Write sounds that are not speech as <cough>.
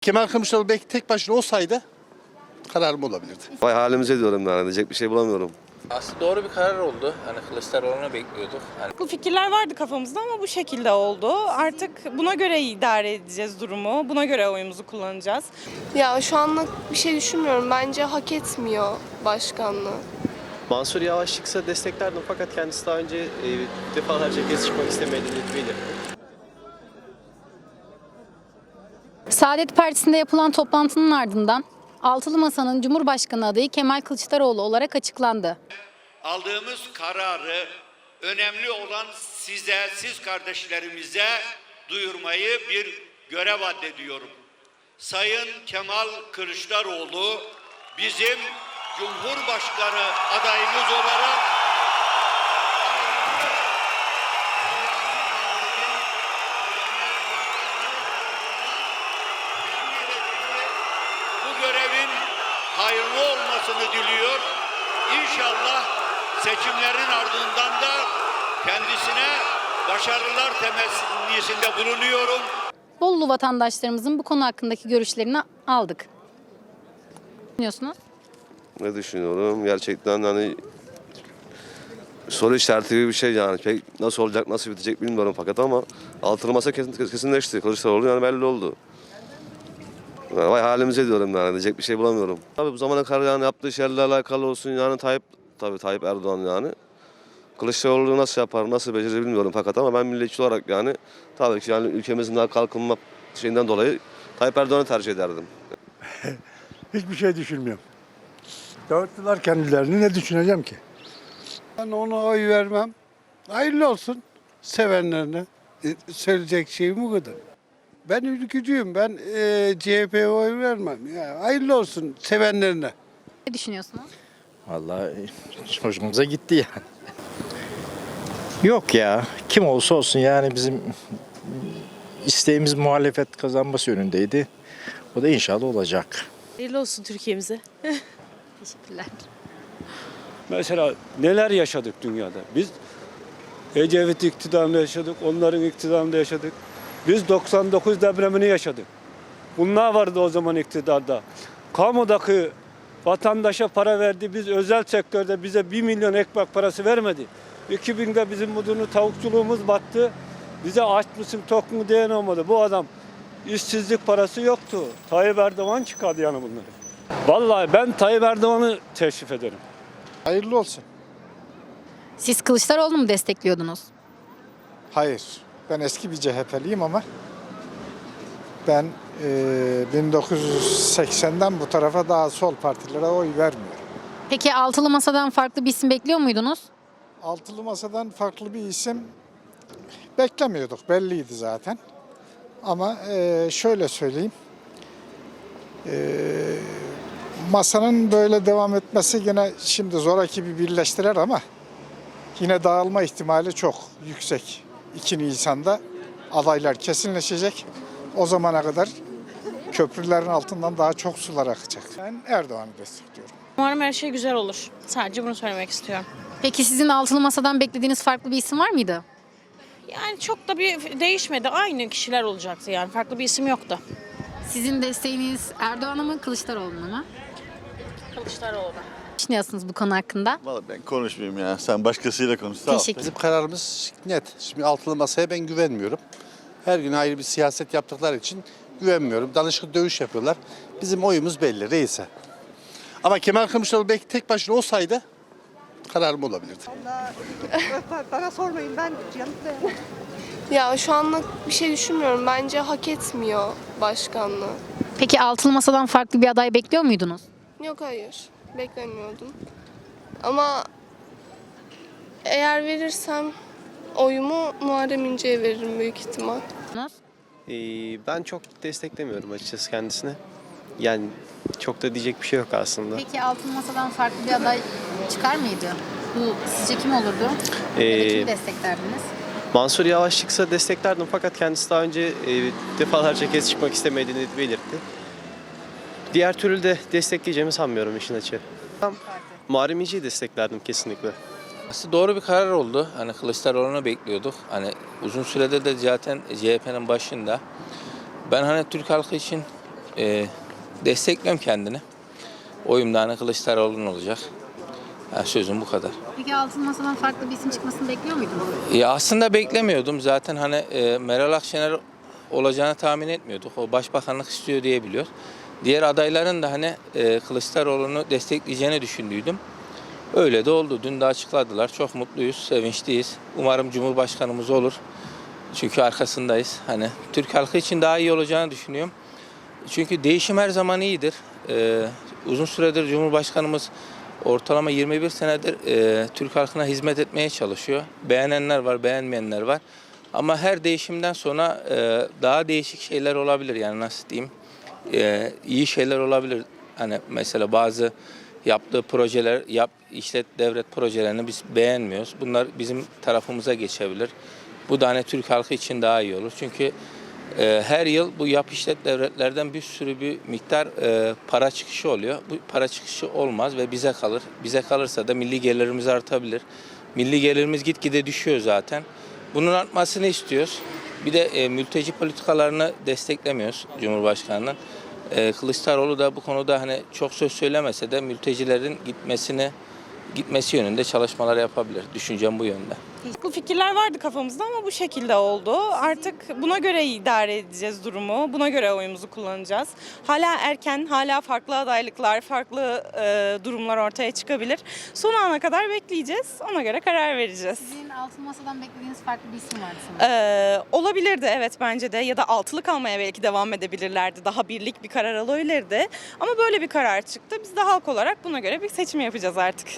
Kemal Kılıçdaroğlu belki tek başına olsaydı kararım olabilirdi. Vay halimize diyorum yani diyecek bir şey bulamıyorum. Aslında doğru bir karar oldu. Hani Kılıçdaroğlu'nu bekliyorduk. Hani Bu fikirler vardı kafamızda ama bu şekilde oldu. Artık buna göre idare edeceğiz durumu. Buna göre oyumuzu kullanacağız. Ya şu anlık bir şey düşünmüyorum. Bence hak etmiyor başkanlığı. Mansur Yavaş çıksa desteklerdim fakat kendisi daha önce e, defalarca kez çıkmak istemediğini belirtti. Saadet Partisi'nde yapılan toplantının ardından Altılı Masa'nın Cumhurbaşkanı adayı Kemal Kılıçdaroğlu olarak açıklandı. aldığımız kararı önemli olan size, siz kardeşlerimize duyurmayı bir görev addediyorum. Sayın Kemal Kılıçdaroğlu bizim Cumhurbaşkanı adayımız olarak İnşallah seçimlerin ardından da kendisine başarılar temennisinde bulunuyorum. Bolulu vatandaşlarımızın bu konu hakkındaki görüşlerini aldık. Ne düşünüyorsunuz? Ne düşünüyorum? Gerçekten hani soru işareti gibi bir şey yani. Pek nasıl olacak, nasıl bitecek bilmiyorum fakat ama altılı masa kesin, kesinleşti. Kılıçdaroğlu yani belli oldu. Yani vay halimize diyorum yani diyecek bir şey bulamıyorum. Tabii bu zamana kadar yani yaptığı şeylerle alakalı olsun yani Tayyip, tabii Tayyip Erdoğan yani. Kılıçdaroğlu nasıl yapar, nasıl becerir bilmiyorum fakat ama ben milliyetçi olarak yani tabii ki yani ülkemizin daha kalkınma şeyinden dolayı Tayyip Erdoğan'ı tercih ederdim. <laughs> Hiçbir şey düşünmüyorum. Dağıttılar kendilerini ne düşüneceğim ki? Ben ona oy vermem. Hayırlı olsun sevenlerine. E, söyleyecek şeyim bu kadar. Ben ülkücüyüm. Ben e, CHP'ye oy vermem. Ya, hayırlı olsun sevenlerine. Ne düşünüyorsunuz? Vallahi hoşumuza gitti yani. Yok ya kim olsa olsun yani bizim isteğimiz muhalefet kazanması yönündeydi. O da inşallah olacak. Hayırlı olsun Türkiye'mize. <laughs> Teşekkürler. Mesela neler yaşadık dünyada? Biz Ecevit iktidarında yaşadık, onların iktidarında yaşadık. Biz 99 depremini yaşadık. Bunlar vardı o zaman iktidarda. Kamudaki vatandaşa para verdi, biz özel sektörde bize 1 milyon ekmek parası vermedi. 2000'de bizim budunu tavukçuluğumuz battı. Bize aç mısın tok mu diyen olmadı. Bu adam işsizlik parası yoktu. Tayyip Erdoğan çıkardı yani bunları. Vallahi ben Tayyip Erdoğan'ı teşrif ederim. Hayırlı olsun. Siz Kılıçdaroğlu'nu mu destekliyordunuz? Hayır. Ben eski bir CHP'liyim ama ben eee 1980'den bu tarafa daha sol partilere oy vermiyorum. Peki Altılı Masa'dan farklı bir isim bekliyor muydunuz? Altılı Masa'dan farklı bir isim beklemiyorduk. Belliydi zaten. Ama eee, şöyle söyleyeyim. Eee, masanın böyle devam etmesi yine şimdi zoraki bir birleştiler ama yine dağılma ihtimali çok yüksek. 2 Nisan'da adaylar kesinleşecek. O zamana kadar köprülerin altından daha çok sular akacak. Ben Erdoğan'ı destekliyorum. Umarım her şey güzel olur. Sadece bunu söylemek istiyorum. Peki sizin Altılı Masa'dan beklediğiniz farklı bir isim var mıydı? Yani çok da bir değişmedi. Aynı kişiler olacaktı yani. Farklı bir isim yoktu. Sizin desteğiniz Erdoğan'a mı Kılıçdaroğlu'na mı? Kılıçdaroğlu. Ne düşünüyorsunuz bu konu hakkında? Vallahi ben konuşmayayım ya. Sen başkasıyla konuş. Sağ ol. Teşekkür Bizim kararımız net. Şimdi altılı masaya ben güvenmiyorum. Her gün ayrı bir siyaset yaptıkları için güvenmiyorum. Danışıklı dövüş yapıyorlar. Bizim oyumuz belli reise. Ama Kemal Kılıçdaroğlu belki tek başına olsaydı kararım olabilirdi. <laughs> Bana sormayın ben Ya şu anlık bir şey düşünmüyorum. Bence hak etmiyor başkanlığı. Peki Altılı Masa'dan farklı bir aday bekliyor muydunuz? Yok hayır. Beklemiyordum. Ama eğer verirsem oyumu Muharrem İnce'ye veririm büyük ihtimal. Ee, ben çok desteklemiyorum açıkçası kendisine. Yani çok da diyecek bir şey yok aslında. Peki Altılı Masa'dan farklı bir aday çıkar mıydı? Bu sizce kim olurdu? Ya da Ee, kimi desteklerdiniz? Mansur Yavaş çıksa desteklerdim fakat kendisi daha önce e, defalarca kez çıkmak istemediğini belirtti. Diğer türlü de destekleyeceğimi sanmıyorum işin açığı. Muharrem İnce'yi desteklerdim kesinlikle. aslında doğru bir karar oldu. Hani Kılıçdaroğlu'nu bekliyorduk. Hani uzun sürede de zaten CHP'nin başında. Ben hani Türk halkı için Ee, destekliyorum kendini. Oyum da hani Kılıçdaroğlu'nun olacak. Ha, sözüm bu kadar. Peki altılı masadan farklı bir isim çıkmasını bekliyor muydunuz? Ya aslında beklemiyordum. Zaten hani e, Meral Akşener olacağını tahmin etmiyorduk. O başbakanlık istiyor diye biliyor. Diğer adayların da hani e, Kılıçdaroğlu'nu destekleyeceğini düşündüydüm. Öyle de oldu. Dün de açıkladılar. Çok mutluyuz, sevinçliyiz. Umarım Cumhurbaşkanımız olur. Çünkü arkasındayız. Hani Türk halkı için daha iyi olacağını düşünüyorum. Çünkü değişim her zaman iyidir. Ee, uzun süredir Cumhurbaşkanımız ortalama 21 senedir e, Türk halkına hizmet etmeye çalışıyor. Beğenenler var, beğenmeyenler var. Ama her değişimden sonra e, daha değişik şeyler olabilir yani nasıl diyeyim. E, iyi şeyler olabilir. Hani mesela bazı yaptığı projeler, yap işlet devlet projelerini biz beğenmiyoruz. Bunlar bizim tarafımıza geçebilir. Bu da hani Türk halkı için daha iyi olur. Çünkü e, her yıl bu yap işlet devletlerden bir sürü bir miktar e, para çıkışı oluyor. Bu para çıkışı olmaz ve bize kalır. Bize kalırsa da milli gelirimiz artabilir. Milli gelirimiz gitgide düşüyor zaten. Bunun artmasını istiyoruz. Bir de e, mülteci politikalarını desteklemiyoruz Cumhurbaşkanı'nın. E, Kılıçdaroğlu da bu konuda hani çok söz söylemese de mültecilerin gitmesini gitmesi yönünde çalışmalar yapabilir. Düşüncem bu yönde. Bu fikirler vardı kafamızda ama bu şekilde oldu. Artık buna göre idare edeceğiz durumu. Buna göre oyumuzu kullanacağız. Hala erken, hala farklı adaylıklar, farklı e, durumlar ortaya çıkabilir. Son ana kadar bekleyeceğiz. Ona göre karar vereceğiz. Sizin altılı masadan beklediğiniz farklı bir isim vardı sanırım. Ee, olabilirdi evet bence de ya da altılı kalmaya belki devam edebilirlerdi. Daha birlik bir karar alabilirdi. Ama böyle bir karar çıktı. Biz de halk olarak buna göre bir seçim yapacağız artık.